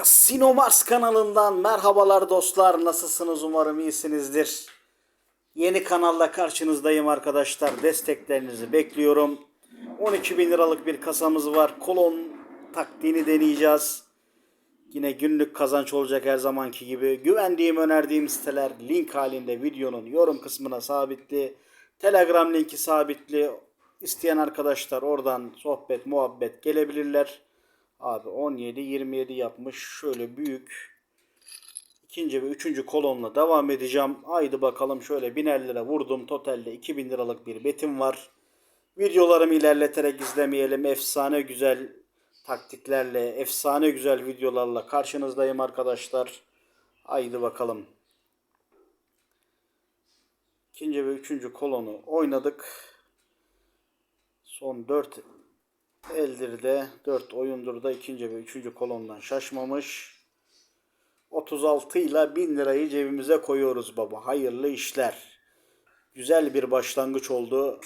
Casino kanalından merhabalar dostlar. Nasılsınız? Umarım iyisinizdir. Yeni kanalla karşınızdayım arkadaşlar. Desteklerinizi bekliyorum. 12 bin liralık bir kasamız var. Kolon taktiğini deneyeceğiz. Yine günlük kazanç olacak her zamanki gibi. Güvendiğim, önerdiğim siteler link halinde videonun yorum kısmına sabitli. Telegram linki sabitli. İsteyen arkadaşlar oradan sohbet, muhabbet gelebilirler. Abi 17 27 yapmış. Şöyle büyük. İkinci ve üçüncü kolonla devam edeceğim. Haydi bakalım şöyle biner lira vurdum. Totalde 2000 liralık bir betim var. Videolarımı ilerleterek izlemeyelim. Efsane güzel taktiklerle, efsane güzel videolarla karşınızdayım arkadaşlar. Haydi bakalım. İkinci ve üçüncü kolonu oynadık. Son 4 eldir de 4 oyundur da ikinci ve üçüncü kolondan şaşmamış. 36 ile 1000 lirayı cebimize koyuyoruz baba. Hayırlı işler. Güzel bir başlangıç oldu.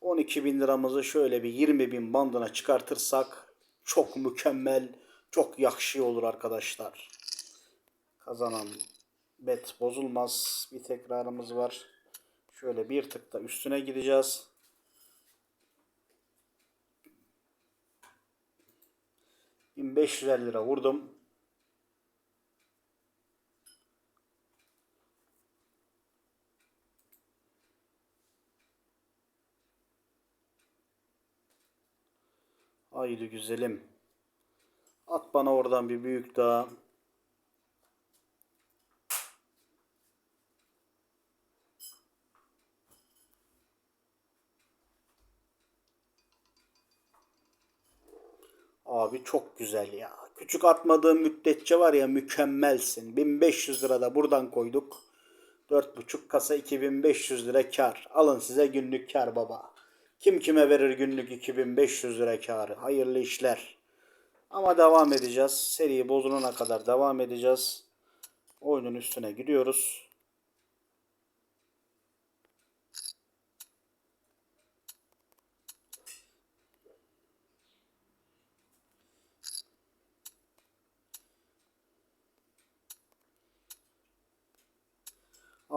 12 bin liramızı şöyle bir 20 bin bandına çıkartırsak çok mükemmel, çok yakşı olur arkadaşlar. Kazanan bet bozulmaz. Bir tekrarımız var. Şöyle bir tık da üstüne gideceğiz. ...1500 lira vurdum. Haydi güzelim. At bana oradan bir büyük daha. Abi çok güzel ya. Küçük atmadığım müddetçe var ya mükemmelsin. 1500 lira da buradan koyduk. 4,5 kasa 2500 lira kar. Alın size günlük kar baba. Kim kime verir günlük 2500 lira karı? Hayırlı işler. Ama devam edeceğiz. Seri bozulana kadar devam edeceğiz. Oyunun üstüne gidiyoruz.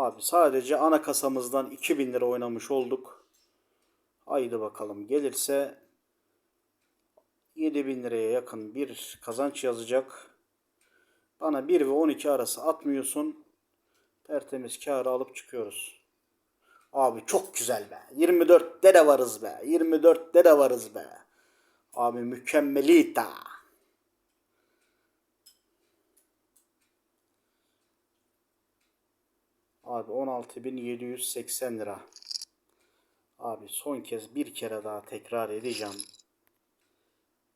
Abi sadece ana kasamızdan 2000 lira oynamış olduk. Haydi bakalım gelirse 7000 liraya yakın bir kazanç yazacak. Bana 1 ve 12 arası atmıyorsun. Tertemiz karı alıp çıkıyoruz. Abi çok güzel be. 24'te de varız be. 24'te de varız be. Abi mükemmelita. Abi 16.780 lira. Abi son kez bir kere daha tekrar edeceğim.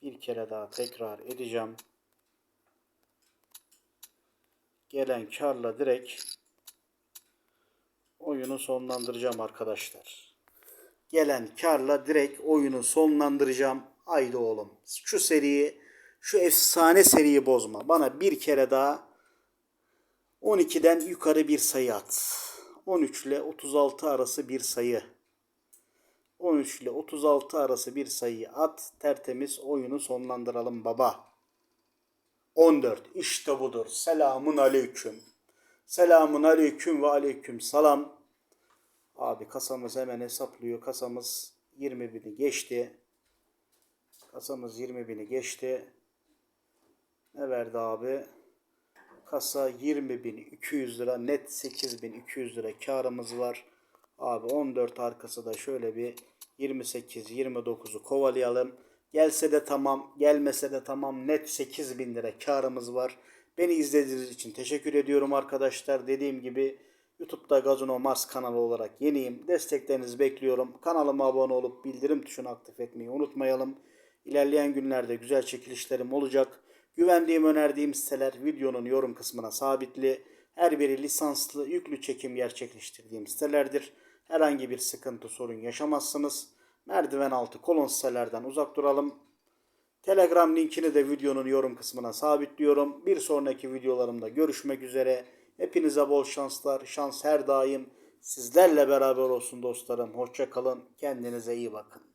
Bir kere daha tekrar edeceğim. Gelen karla direkt oyunu sonlandıracağım arkadaşlar. Gelen karla direkt oyunu sonlandıracağım. Haydi oğlum. Şu seriyi, şu efsane seriyi bozma. Bana bir kere daha 12'den yukarı bir sayı at. 13 ile 36 arası bir sayı. 13 ile 36 arası bir sayıyı at. Tertemiz oyunu sonlandıralım baba. 14. İşte budur. Selamun aleyküm. Selamun aleyküm ve aleyküm salam. Abi kasamız hemen hesaplıyor. Kasamız 20 bini geçti. Kasamız 20 bini geçti. Ne verdi abi? Kasa 20.200 lira. Net 8.200 lira karımız var. Abi 14 arkası da şöyle bir 28 29'u kovalayalım. Gelse de tamam, gelmese de tamam. Net 8000 lira karımız var. Beni izlediğiniz için teşekkür ediyorum arkadaşlar. Dediğim gibi YouTube'da Gazino Mars kanalı olarak yeniyim. Desteklerinizi bekliyorum. Kanalıma abone olup bildirim tuşunu aktif etmeyi unutmayalım. İlerleyen günlerde güzel çekilişlerim olacak. Güvendiğim, önerdiğim siteler videonun yorum kısmına sabitli. Her biri lisanslı, yüklü çekim gerçekleştirdiğim sitelerdir. Herhangi bir sıkıntı, sorun yaşamazsınız. Merdiven altı kolon sitelerden uzak duralım. Telegram linkini de videonun yorum kısmına sabitliyorum. Bir sonraki videolarımda görüşmek üzere. Hepinize bol şanslar. Şans her daim sizlerle beraber olsun dostlarım. Hoşça kalın. Kendinize iyi bakın.